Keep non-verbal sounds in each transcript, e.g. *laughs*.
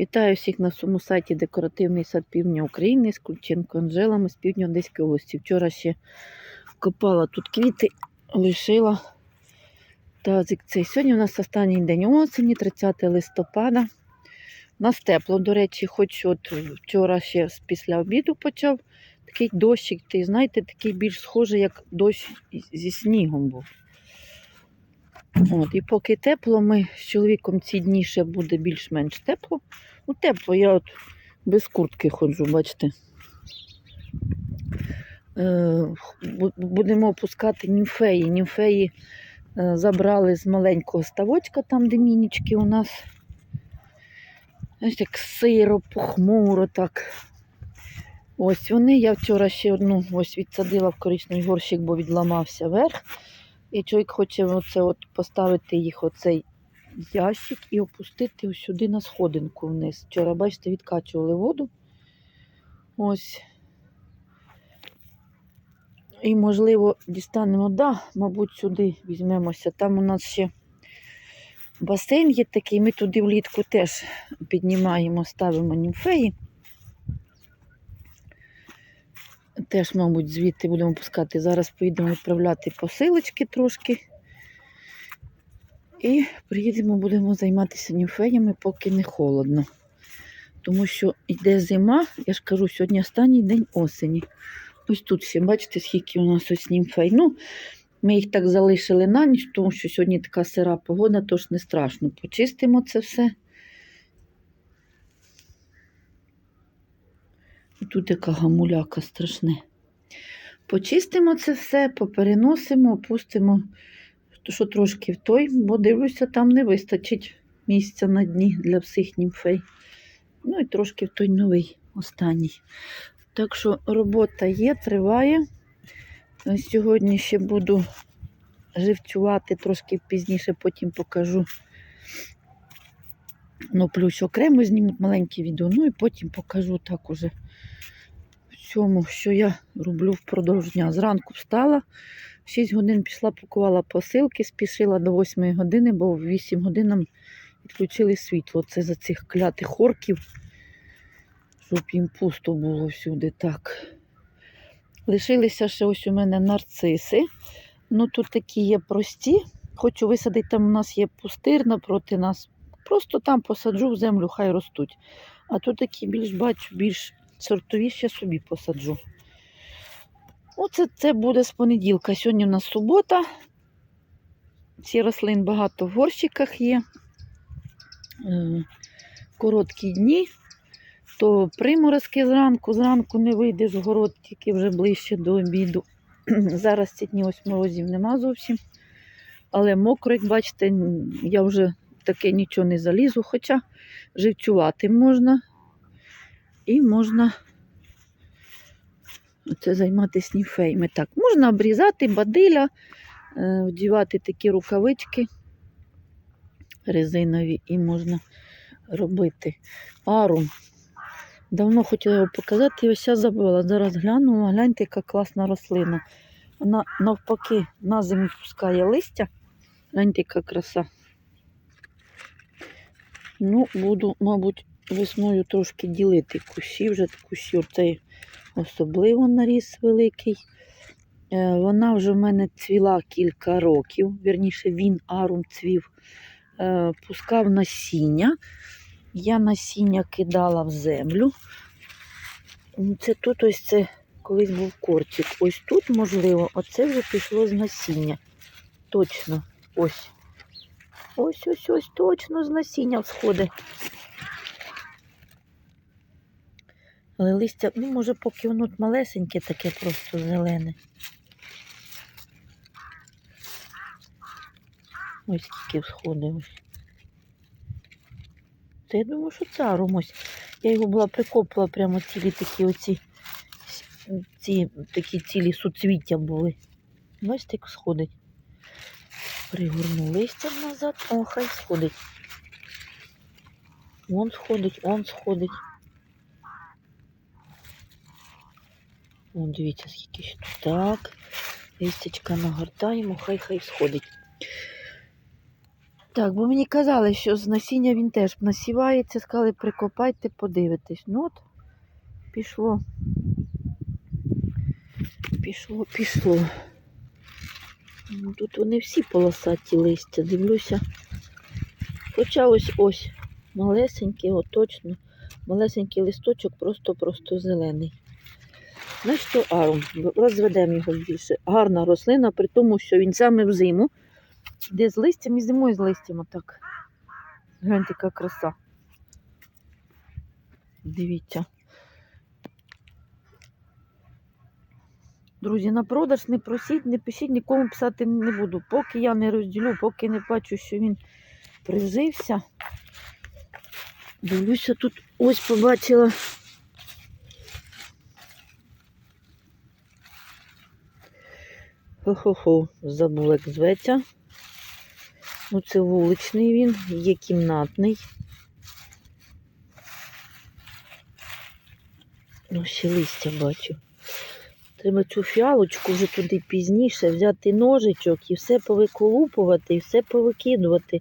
Вітаю всіх на своєму сайті Декоративний сад Півдня України з Кульченко Анжелами з півдня Одеської області. Вчора ще копала тут квіти, лишила тазик цей. Сьогодні у нас останній день осені, 30 листопада. У нас тепло, до речі, хоч от вчора ще після обіду почав такий дощик, ти знаєте, такий більш схожий, як дощ зі снігом був. От, і поки тепло, ми з чоловіком ці дні ще буде більш-менш тепло. Ну, тепло, я от без куртки ходжу, бачите. Е, будемо опускати німфеї. Німфеї е, забрали з маленького ставочка, там, де мінічки у нас. Ось як сиро, похмуро так. Ось вони. Я вчора ще одну ось відсадила в коричневий горщик, бо відламався верх. І чоловік хоче оце от поставити їх оцей ящик і опустити сюди на сходинку вниз. Вчора, бачите, відкачували воду. Ось. І, можливо, дістанемо, да, мабуть, сюди візьмемося. Там у нас ще басейн є такий, ми туди влітку теж піднімаємо, ставимо німфеї. Теж, мабуть, звідти будемо пускати. Зараз поїдемо відправляти посилочки трошки. І приїдемо, будемо займатися німфеями, поки не холодно. Тому що йде зима, я ж кажу, сьогодні останній день осені. Ось тут ще, бачите, скільки у нас ось німфей. Ну, ми їх так залишили на ніч, тому що сьогодні така сира погода, тож не страшно. Почистимо це все. Тут яка гамуляка страшне. Почистимо це все, попереносимо, опустимо, що трошки в той, бо дивлюся, там не вистачить місця на дні для всіх німфей. Ну і трошки в той новий, останній. Так що робота є, триває. Сьогодні ще буду живцювати трошки пізніше, потім покажу. Ну, плюс окремо зніму маленьке відео, ну і потім покажу так уже всьому, що я роблю впродовж дня. Зранку встала, в 6 годин пішла, пакувала посилки, спішила до 8 години, бо в 8 годин відключили світло. Це за цих клятих орків, щоб їм пусто було всюди так. Лишилися ще ось у мене нарциси. Ну тут такі є прості. Хочу висадити, там у нас є пустир напроти нас. Просто там посаджу в землю, хай ростуть. А тут такі більш бачу, більш сортові ще собі посаджу. Оце це буде з понеділка. Сьогодні у нас субота. Ці рослин багато в горщиках є. Е, Короткі дні, то приморозки зранку, зранку не вийдеш в город, тільки вже ближче до обіду. *clears throat* Зараз ці дні ось морозів нема зовсім. Але мокро, як бачите, я вже таке нічого не залізу, хоча живчувати можна. І можна це займатися ніфеями. Так, можна обрізати бадиля, е, вдівати такі рукавички резинові і можна робити арум. Давно хотіла його показати, і ось я забула. Зараз глянула, гляньте, яка класна рослина. Вона навпаки на зиму пускає листя. Гляньте, яка краса. Ну, буду, мабуть, весною трошки ділити кущі, вже кущі оцей особливо наріс великий. Е, Вона вже в мене цвіла кілька років, вірніше він арум цвів, Е, пускав насіння. Я насіння кидала в землю. Це тут ось це колись був кортик. Ось тут, можливо, оце вже пішло з насіння. Точно. Ось. Ось, ось, точно з насіння всходить. Але листя, ну, може, поки воно малесеньке, таке просто зелене. Ось скільки всходить ось. Та я думаю, що це арум ось. Я його була прикопила прямо цілі такі оці ці такі цілі суцвіття були. Бачите, як сходить. Пригорну листя назад, о, хай сходить. Вон сходить, он сходить. Вон, дивіться, скільки ще тут. Так. Листячка нагортаємо, хай хай сходить. Так, бо мені казали, що з насіння він теж насівається, сказали, прикопайте, подивитесь. Ну от, пішло. Пішло, пішло. Тут вони всі полосаті листя, дивлюся. Хоча ось ось малесенький, от точно, малесенький листочок, просто-просто зелений. Знаєш що арум? Розведемо його більше. Гарна рослина, при тому, що він саме взиму, де з листям і зимою з листям отак. Гляньте, яка краса. Дивіться. Друзі, на продаж не просіть, не пишіть, нікому писати не буду. Поки я не розділю, поки не бачу, що він прижився. Дивлюся, тут ось побачила. Хо-хо-хо, забула, як зветься. Ну, це вуличний він, є кімнатний. Ну, ще листя бачу. Треба цю фіалочку вже туди пізніше взяти ножичок і все повиколупувати, і все повикидувати.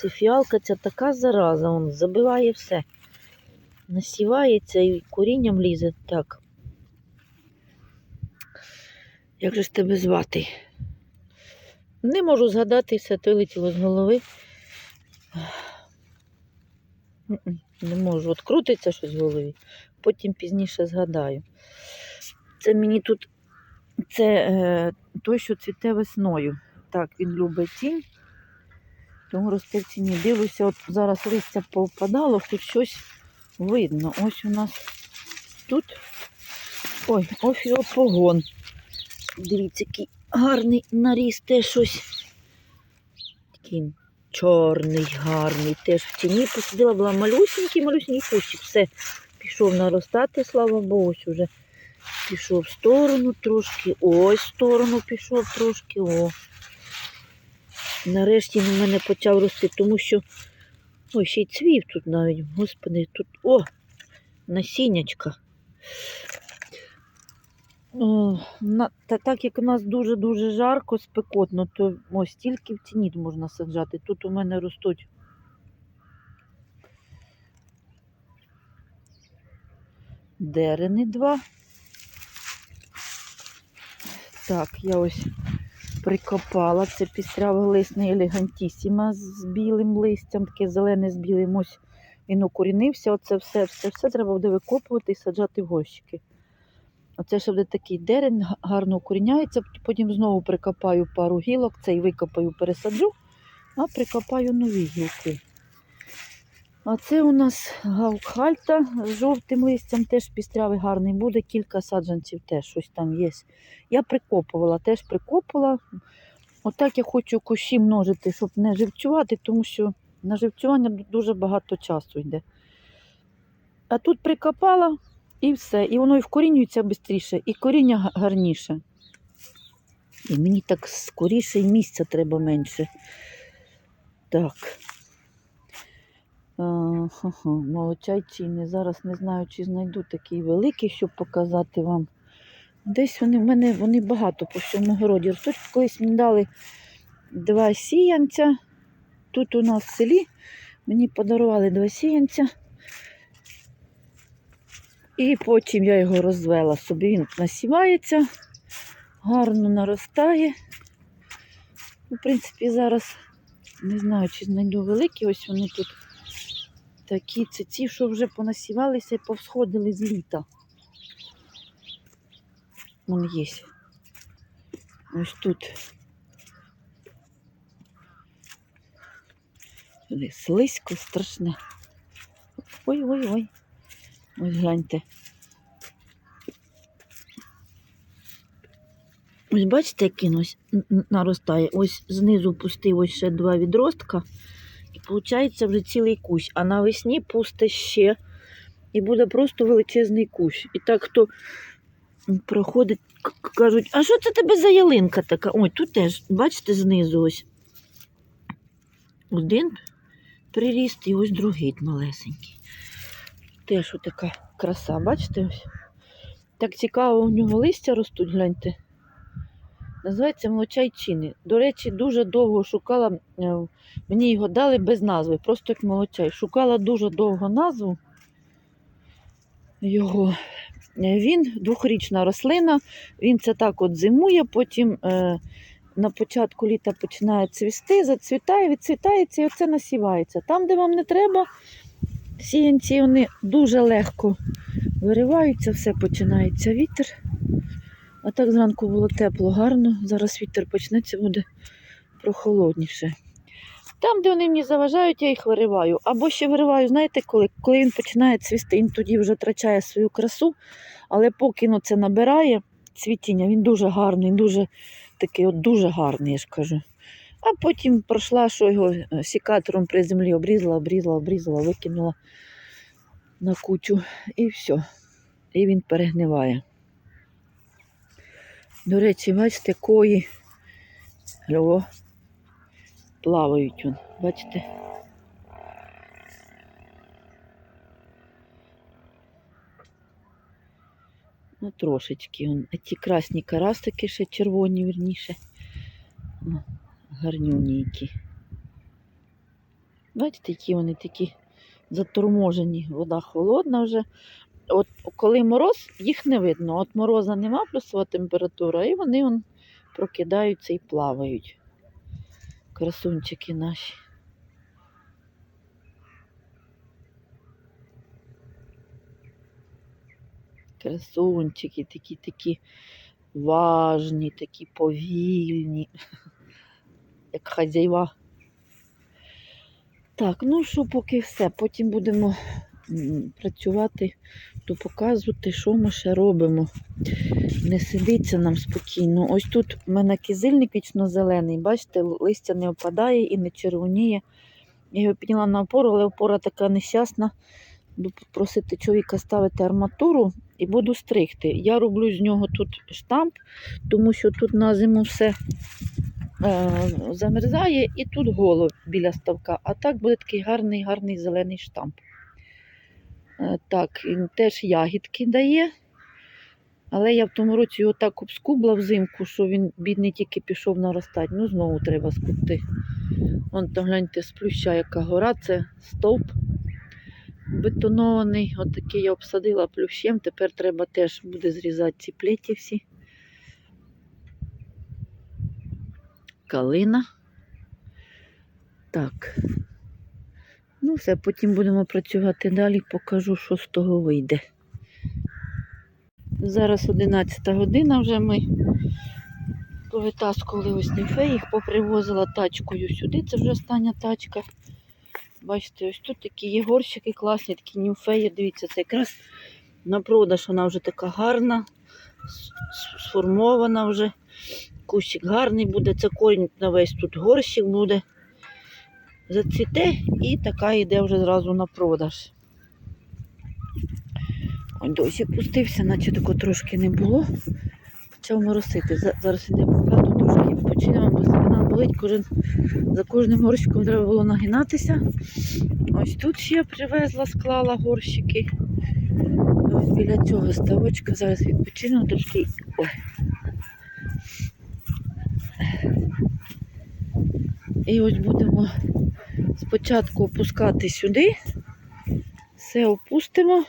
Ця фіалка ця така зараза, он забиває все. Насівається і корінням лізе. Так. Як же ж тебе звати? Не можу згадати, все вилетіло з голови. Не можу. От крутиться щось в голові, потім пізніше згадаю. Це мені тут це е, той, що цвіте весною. Так, він любить тінь. Тому росте в тіні. Дивлюся, от зараз листя повпадало, тут щось видно. Ось у нас тут. Ой, офіопогон. Дивіться, який гарний наріс, теж щось. Такий чорний, гарний. Теж в тіні посадила, була малюсенький, малюсенький кущик. Все, пішов наростати, слава Богу, ось уже пішов в сторону трошки, ось в сторону пішов трошки, о. Нарешті він у мене почав рости, тому що ой, ще й цвів тут навіть, господи, тут о, насіннячка. На, та, так як у нас дуже-дуже жарко, спекотно, то ось тільки в тіні можна саджати. Тут у мене ростуть. Дерени два. Так, я ось прикопала. Це пістрявоглисний елегантісіма з білим листям, таке зелене з білим. Ось він укорінився. Оце все, все, все треба буде викопувати і саджати в горщики. Оце ще буде такий дерен, гарно укоріняється, потім знову прикопаю пару гілок, цей викопаю, пересаджу, а прикопаю нові гілки. А це у нас гаукхальта з жовтим листям, теж пістрявий гарний буде, кілька саджанців теж щось там є. Я прикопувала, теж прикопувала. Отак я хочу кущі множити, щоб не живцювати, тому що на живцювання дуже багато часу йде. А тут прикопала і все. І воно і вкорінюється швидше, і коріння гарніше. І мені так скоріше і місця треба менше. Так. А, ха-ха, Зараз не знаю, чи знайду такий великий, щоб показати вам. Десь вони в мене вони багато по всьому городі ростуть. Колись мені дали два сіянця. Тут у нас в селі мені подарували два сіянця. І потім я його розвела собі. Він насівається, гарно наростає. Ну, В принципі, зараз не знаю, чи знайду великі. Ось вони тут такі. Це ті, що вже понасівалися і повсходили з літа. Вон є. Ось тут. Слизько, страшне. Ой-ой-ой. Ось гляньте. Ось бачите, як він ось наростає. Ось знизу пустив ось ще два відростка. І виходить вже цілий кущ. А навесні пусте ще. І буде просто величезний кущ. І так хто проходить, кажуть, а що це тебе за ялинка така? Ой, тут теж, бачите, знизу ось. Один приріст і ось другий малесенький. Теж така краса, бачите ось? Так цікаво, у нього листя ростуть, гляньте. Називається молочайчини. До речі, дуже довго шукала, е, мені його дали без назви, просто як молочай. Шукала дуже довго назву його. Е, Він двохрічна рослина, він це так от зимує, потім е, на початку літа починає цвісти, зацвітає, відцвітається і оце насівається. Там, де вам не треба, сіянці вони дуже легко вириваються, все починається вітер. А так зранку було тепло, гарно. Зараз вітер почнеться, буде прохолодніше. Там, де вони мені заважають, я їх вириваю. Або ще вириваю, знаєте, коли, коли він починає цвісти, він тоді вже втрачає свою красу, але поки ну, це набирає цвітіння, він дуже гарний, дуже такий от дуже гарний, я ж кажу. А потім пройшла, що його е, сікатором при землі обрізала, обрізала, обрізала, викинула на кучу і все. І він перегниває. До речі, бачите, кої о, плавають. Вон, бачите? Ну, трошечки. Вон. А ті красні карасики ще червоні, вірніше. О, гарнюні які. Бачите, які вони такі заторможені. Вода холодна вже. От коли мороз, їх не видно. От мороза нема, плюсова температура, і вони вон, прокидаються і плавають. Красунчики наші. Красунчики такі такі важні, такі повільні, *laughs* як хазяйва. Так, ну що, поки все. Потім будемо працювати, то показувати, що ми ще робимо. Не сидиться нам спокійно. Ось тут в мене кизильник вічно зелений, бачите, листя не опадає і не червоніє. Я його підняла на опору, але опора така нещасна. Буду просити чоловіка ставити арматуру і буду стригти. Я роблю з нього тут штамп, тому що тут на зиму все замерзає і тут голо біля ставка. А так буде такий гарний, гарний зелений штамп. Е, так, він теж ягідки дає. Але я в тому році його так обскубла взимку, що він, бідний, тільки пішов наростати. Ну, знову треба скубти. Вон там гляньте, з плюща, яка гора, це стовп бетонований. От такий я обсадила плющем. Тепер треба теж буде зрізати ці плеті всі. Калина. Так. Ну, все, потім будемо працювати далі, покажу, що з того вийде. Зараз 11 година вже ми повитаскували ось нефе, їх попривозила тачкою сюди. Це вже остання тачка. Бачите, ось тут такі є горщики класні, такі німфеї. Дивіться, це якраз на продаж вона вже така гарна, сформована вже. Кущик гарний буде, це корінь на весь тут горщик буде. Зацвіте і така йде вже зразу на продаж. Ой, дощик пустився, наче тако трошки не було. Почав моросити. Зараз йдемо в хату, трошки відпочинемо, бо спина болить. Кожен, за кожним горщиком треба було нагинатися. Ось тут ще привезла, склала горщики. Ось біля цього ставочка. Зараз відпочинемо трошки. Ой. І ось будемо спочатку опускати сюди, все опустимо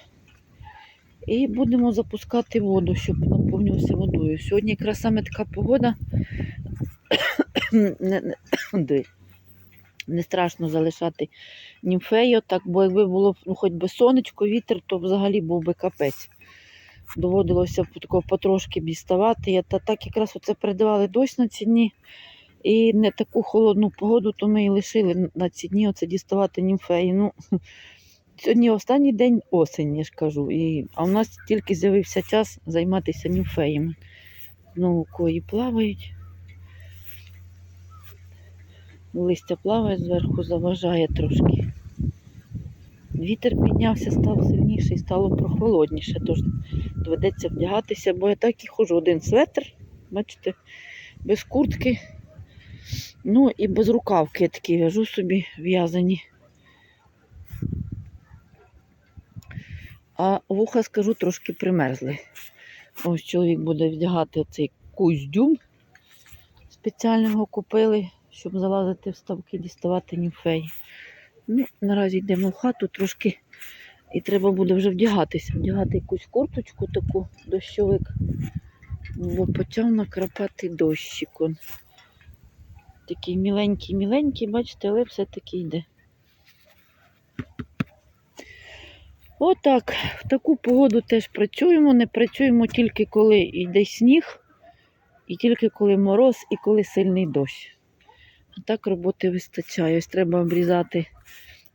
і будемо запускати воду, щоб наповнювався водою. Сьогодні якраз саме така погода. *coughs* не, не, *coughs* не страшно залишати німфею, так, бо якби було ну, хоч би сонечко, вітер, то взагалі був би капець. Доводилося потрошки діставати. Та так якраз оце передавали дощ на ці дні. І не таку холодну погоду, то ми і лишили на ці дні оце діставати німфеї. Ну, *laughs* сьогодні останній день осені, я ж кажу. І, а у нас тільки з'явився час займатися німфеями. Знову кої плавають. Листя плаває зверху, заважає трошки. Вітер піднявся, став сильніший, стало прохолодніше, тож доведеться вдягатися, бо я так і ходжу. Один светр, бачите, без куртки. Ну і без рукавки я такі в'яжу собі в'язані. А вуха, скажу, трошки примерзли. Ось чоловік буде вдягати цей куздюм. спеціального купили, щоб залазити в ставки, діставати німфеї. Ну, наразі йдемо в хату трошки. І треба буде вже вдягатися, вдягати якусь курточку таку, дощовик, бо почав накрапати дощик. Он. Такий міленький-міленький, бачите, але все-таки йде. Отак, в таку погоду теж працюємо. Не працюємо тільки коли йде сніг, і тільки коли мороз, і коли сильний дощ. А так роботи вистачає. Ось треба обрізати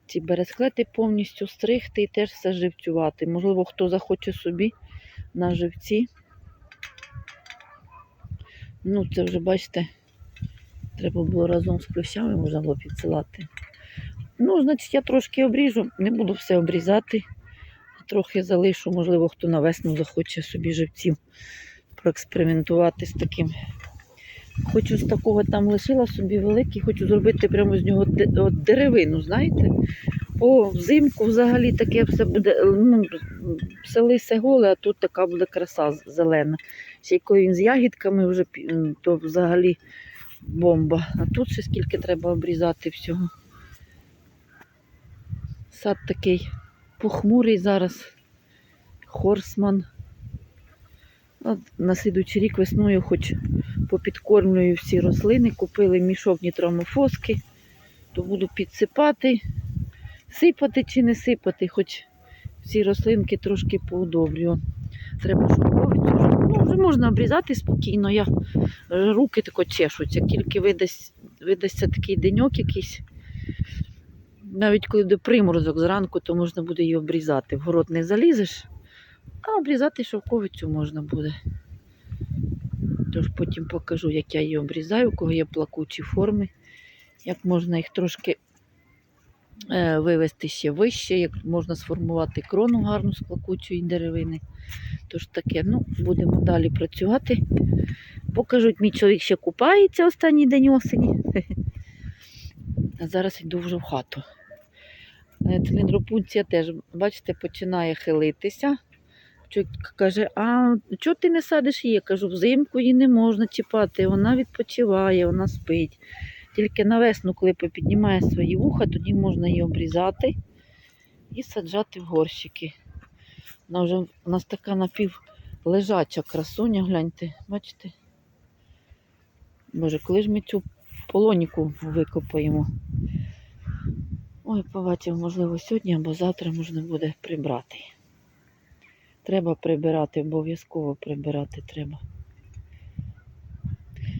ці бересклети повністю стригти і теж все живцювати. Можливо, хто захоче собі на живці. Ну, це вже, бачите, треба було разом з плющами можна було підсилати. Ну, значить, я трошки обріжу, не буду все обрізати. Трохи залишу, можливо, хто на весну захоче собі живців проекспериментувати з таким. Хочу з такого там лишила собі великий, хочу зробити прямо з нього деревину, знаєте? О, взимку взагалі таке все буде, ну, все лисе голе, а тут така буде краса зелена. Ще коли він з ягідками вже, то взагалі бомба. А тут ще скільки треба обрізати всього. Сад такий похмурий зараз. Хорсман. От на слідуючий рік весною хоч попідкормлюю всі рослини, купили мішок нітромофоски, то буду підсипати, сипати чи не сипати, хоч всі рослинки трошки поудобрюю. Треба шовковицю. Ну, вже можна обрізати спокійно. Я руки тако чешуться, тільки видасть, видасться такий деньок якийсь. Навіть коли буде приморозок зранку, то можна буде її обрізати. В город не залізеш, а обрізати шовковицю можна буде. Тож потім покажу, як я її обрізаю, у кого є плакучі форми, як можна їх трошки е, вивести ще вище, як можна сформувати крону гарну з плакучої деревини. Тож таке, ну, будемо далі працювати. Покажуть, мій чоловік ще купається останній день осені. *laughs* А зараз йду вже в хату. Е, Циліндропункція теж, бачите, починає хилитися. Каже, а чого ти не садиш її? Я кажу, взимку її не можна чіпати, вона відпочиває, вона спить. Тільки на весну, коли попіднімає свої вуха, тоді можна її обрізати і саджати в горщики. Вона вже у нас така напівлежача красуня, гляньте, бачите? Боже, коли ж ми цю полоніку викопаємо? Ой, побачимо, можливо, сьогодні або завтра можна буде прибрати. Треба прибирати, обов'язково прибирати треба.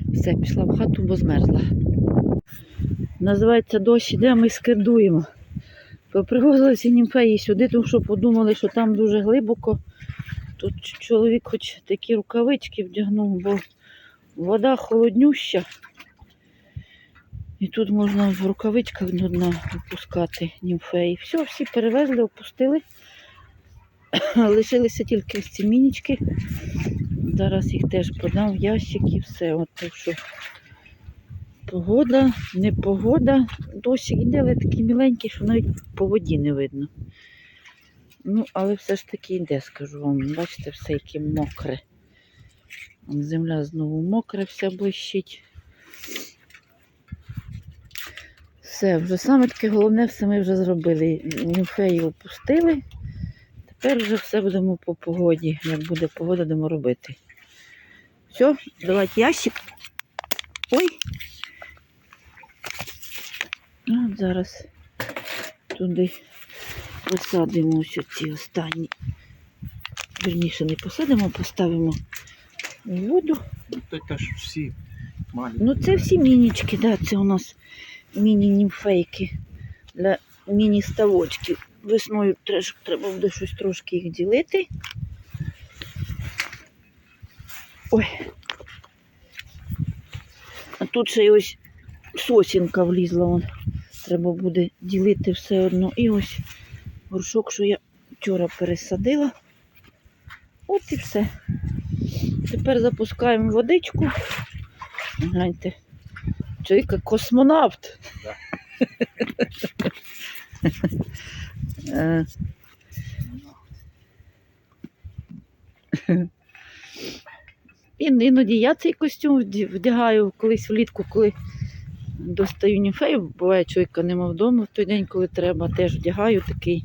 Все, пішла в хату, бо змерзла. Називається дощ іде, ми скидуємо. Привозили всі німфеї сюди, тому що подумали, що там дуже глибоко. Тут чоловік хоч такі рукавички вдягнув, бо вода холоднюща. І тут можна в рукавичках до дна опускати німфеї. Все, всі перевезли, опустили. *coughs* Лишилися тільки ось ці мінічки. Зараз їх теж подам в ящик і все. От так що погода, не погода. Дощик іде, але такий міленький, що навіть по воді не видно. Ну, але все ж таки йде, скажу вам. Бачите, все яке мокре. Земля знову мокра, вся блищить. Все, вже саме таке головне, все ми вже зробили. Німфеї опустили. Тепер вже все будемо по погоді. Як буде погода, будемо робити. Все, давайте ящик. Ой. От зараз туди посадимо ось ці останні. Вірніше не посадимо, поставимо воду. Це ж всі маленькі. Ну це всі мінічки, да, це у нас міні-німфейки для міні-ставочків. Весною треба буде щось трошки їх ділити. Ой. А тут ще й ось сосінка влізла. Вон. Треба буде ділити все одно. І ось горшок, що я вчора пересадила. От і все. Тепер запускаємо водичку. Гляньте. Чоловіка космонавт. Да. *laughs* Е, іноді я цей костюм вдягаю колись влітку, коли достаю німфею. Буває, чоловіка нема вдома в той день, коли треба, теж вдягаю такий.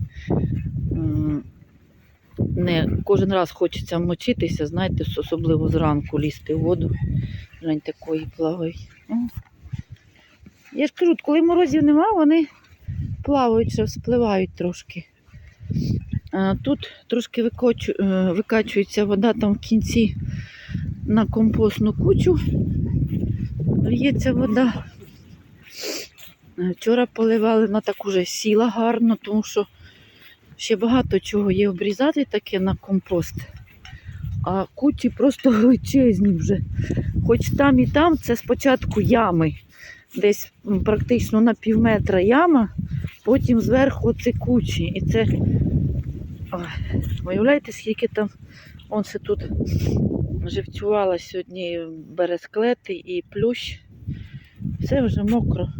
Не кожен раз хочеться мочитися, знаєте, особливо зранку лізти в воду. Глянь, такої плавають. Я ж кажу, коли морозів нема, вони плавають, ще спливають трошки. Тут трошки е, викачується вода там в кінці на компостну кучу. Лється вода. Вчора поливали, вона так уже сіла гарно, тому що ще багато чого є обрізати таке на компост. А кучі просто *laughs* величезні вже. Хоч там і там це спочатку ями. Десь практично на пів метра яма, потім зверху ці кучі. І це. Ой, скільки там он се тут живцювала сьогодні бересклети і плющ. Все вже мокро.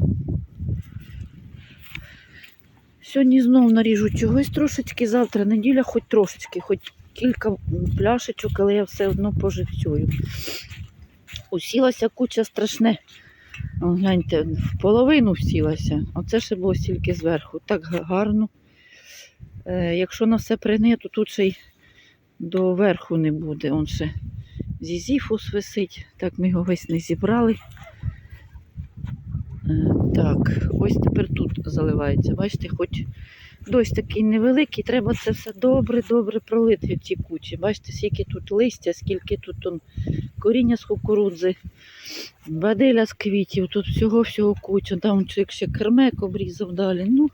Сьогодні знов наріжу чогось трошечки, завтра неділя, хоч трошечки, хоч кілька пляшечок, але я все одно поживцюю. Усілася куча страшне. О, гляньте, в половину всілася. Оце ще було стільки зверху. Так гарно. Е, якщо на все прини, то тут ще й до верху не буде. Он ще зізіфус висить. Так ми його весь не зібрали. Е, Так, ось тепер тут заливається. Бачите, хоч дощ такий невеликий, треба це все добре-добре пролити в ці кучі. Бачите, скільки тут листя, скільки тут он, коріння з кукурудзи, бадиля з квітів, тут всього-всього куча. Там чоловік ще кермек обрізав далі. Ну,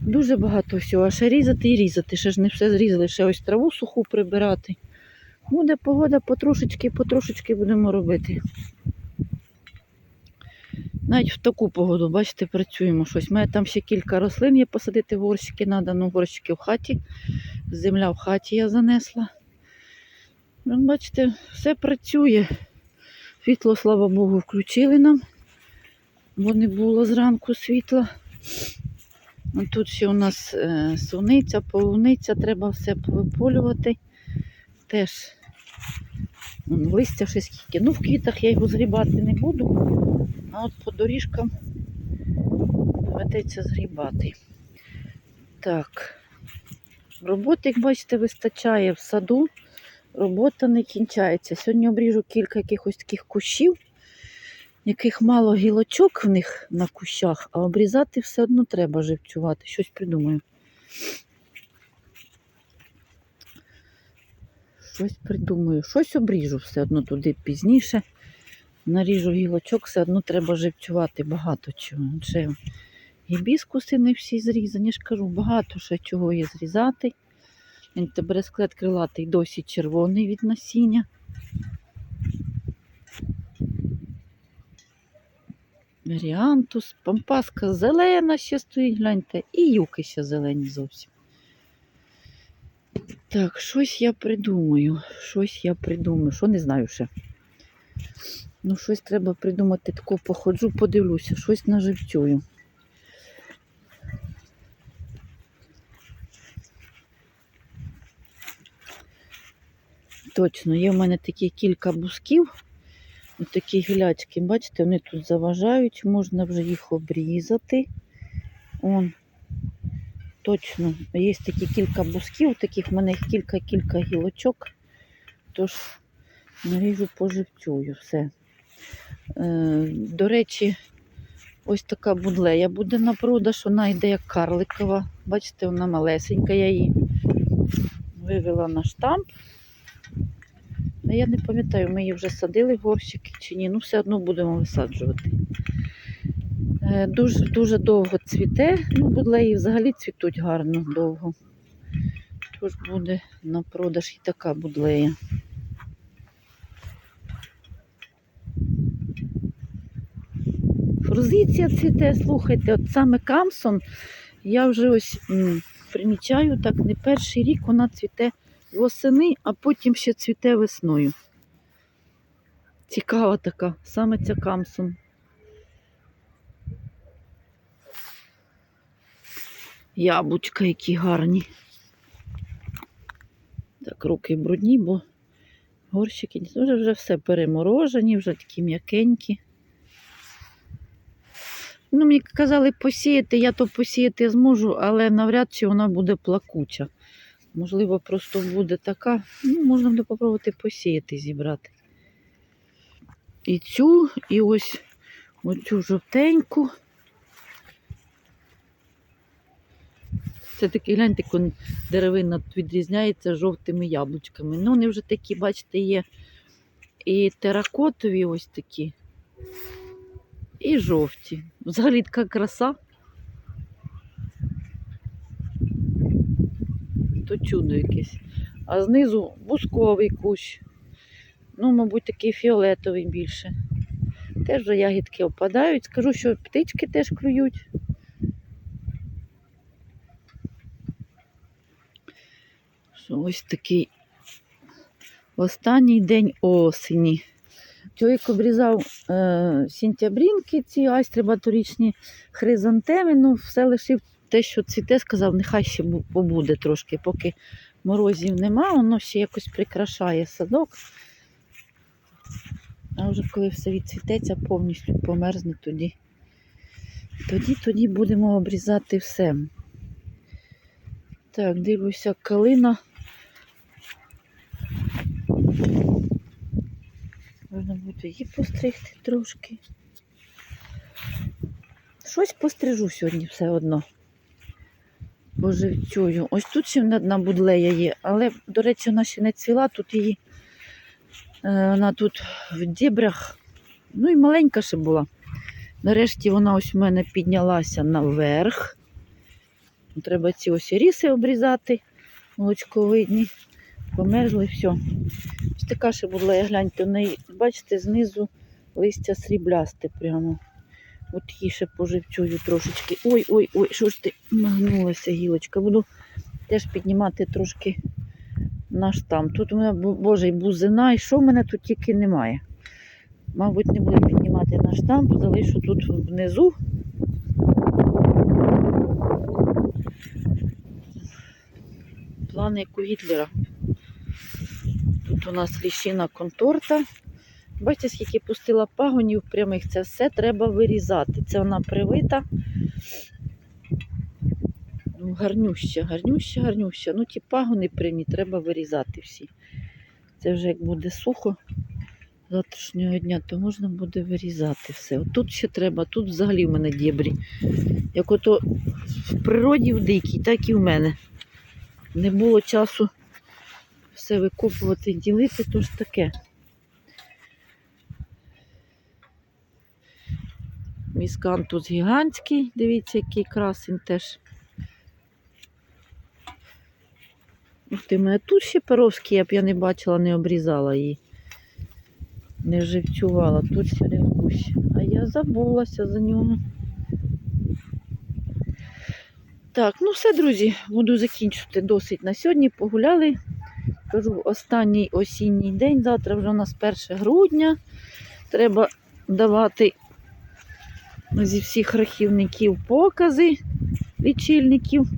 дуже багато всього. А ще різати і різати. Ще ж не все зрізали, ще ось траву суху прибирати. Буде погода, потрошечки, потрошечки будемо робити. Навіть в таку погоду, бачите, працюємо щось. У мене там ще кілька рослин є посадити горщики, треба, ну горщики в хаті. Земля в хаті я занесла. Бачите, все працює. Світло, слава Богу, включили нам, бо не було зранку світла. Тут ще у нас е, суниця, полуниця, треба все повиполювати. Теж листя ще скільки. Ну, в квітах я його згрібати не буду. А от по доріжкам доведеться згрібати. Так. Роботи, як бачите, вистачає в саду. Робота не кінчається. Сьогодні обріжу кілька якихось таких кущів, яких мало гілочок в них на кущах, а обрізати все одно треба живцювати. Щось придумаю. Щось придумаю. Щось обріжу все одно туди пізніше наріжу гілочок, все одно треба живцювати багато чого. Ще гібіскуси не всі зрізані, я ж кажу, багато ще чого є зрізати. Він бересклет крилатий досі червоний від насіння. Меріантус, пампаска зелена ще стоїть, гляньте, і юки ще зелені зовсім. Так, щось я придумаю, щось я придумаю, що не знаю ще. Ну, щось треба придумати, таку походжу, подивлюся, щось наживцюю. Точно, є в мене такі кілька бусків, такі гілячки, бачите, вони тут заважають, можна вже їх обрізати. Он, точно, є такі кілька бусків, таких в мене кілька-кілька гілочок. Тож наріжу поживцюю все. Е, до речі, ось така будлея буде на продаж, вона йде як карликова. Бачите, вона малесенька, я її вивела на штамп. А я не пам'ятаю, ми її вже садили в горщики чи ні, ну все одно будемо висаджувати. Е, Дуже, дуже довго цвіте, ну, будлеї взагалі цвітуть гарно довго. Тож буде на продаж і така будлея. Фрузиція цвіте, слухайте, от саме Камсон, я вже ось примічаю, так не перший рік вона цвіте восени, а потім ще цвіте весною. Цікава така, саме ця Камсон. Яблучка які гарні. Так, руки брудні, бо Горщики вже, вже все переморожені, вже такі м'якенькі. Ну, мені казали посіяти, я то посіяти зможу, але навряд чи вона буде плакуча. Можливо, просто буде така. Ну, можна буде попробувати посіяти, зібрати. І цю, і ось оцю жовтеньку. Це такі, гляньте, деревина відрізняється жовтими яблучками. Ну, вони вже такі, бачите, є і теракотові ось такі, і жовті. Взагалі така краса. То чудо якесь. А знизу бусковий кущ. Ну, мабуть, такий фіолетовий більше. Теж вже ягідки опадають. Скажу, що птички теж клюють. Ось такий останній день осені. Чоловік обрізав е, сінтябрінки, ці айстри баторічні хризантеми, ну все лишив те, що цвіте, сказав, нехай ще побуде трошки, поки морозів нема, воно ще якось прикрашає садок. А вже коли все відцвітеться, повністю померзне тоді. Тоді, тоді будемо обрізати все. Так, дивлюся, калина. Можна буде її постригти трошки. Щось пострижу сьогодні все одно. Поживцюю. Ось тут ще одна будлея є, але, до речі, вона ще не цвіла, тут її. е, Вона тут в дібрях. Ну і маленька ще була. Нарешті вона ось у мене піднялася наверх. Треба ці ось ріси обрізати, молочковидні. Померзли, все. Така ще була, я гляньте, у неї, бачите, знизу листя сріблясте прямо. От її ще поживцюю трошечки. Ой, ой, ой, що ж ти нагнулася гілочка. Буду теж піднімати трошки на штам. Тут у мене, боже, і бузина, і що в мене тут тільки немає. Мабуть, не буду піднімати на штамп, залишу тут внизу. Плани як у Гітлера. Тут у нас ліщина конторта. Бачите, скільки пустила пагонів прямих, це все треба вирізати. Це вона привита. Ну, гарнюща, гарнюща, гарнюща. Ну, ті пагони прямі треба вирізати всі. Це вже як буде сухо завтрашнього дня, то можна буде вирізати все. От тут ще треба, тут взагалі в мене дєбрі. Як ото в природі в дикій, так і в мене. Не було часу все викопувати, ділити, то ж таке. Міскан тут гігантський, дивіться, який красень теж. Ух ти, мене тут ще перовський, я б я не бачила, не обрізала її. Не живцювала. Тут ще один. А я забулася за нього. Так, ну все, друзі, буду закінчувати досить на сьогодні. Погуляли. Кажу, останній осінній день. Завтра вже у нас 1 грудня. Треба давати зі всіх рахівників покази лічильників.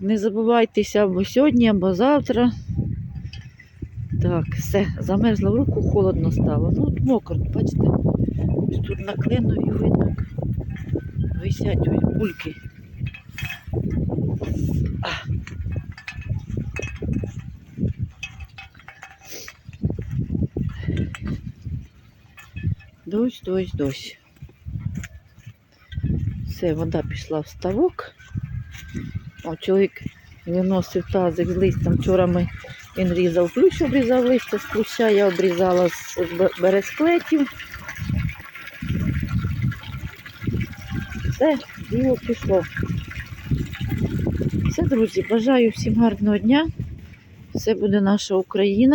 Не забувайтеся або сьогодні, або завтра. Так, все, замерзла в руку, холодно стало. Ну, от мокро, бачите, ось тут на кленові видно, висять ось бульки. Дощ, дощ, дощ. Все, вода пішла в ставок. О, чоловік виносив тазик з листям. Вчора ми він різав плющ, обрізав листя з плюща, я обрізала з бе- бересклетів. Все, діло пішло. Все, друзі, бажаю всім гарного дня. Все буде наша Україна.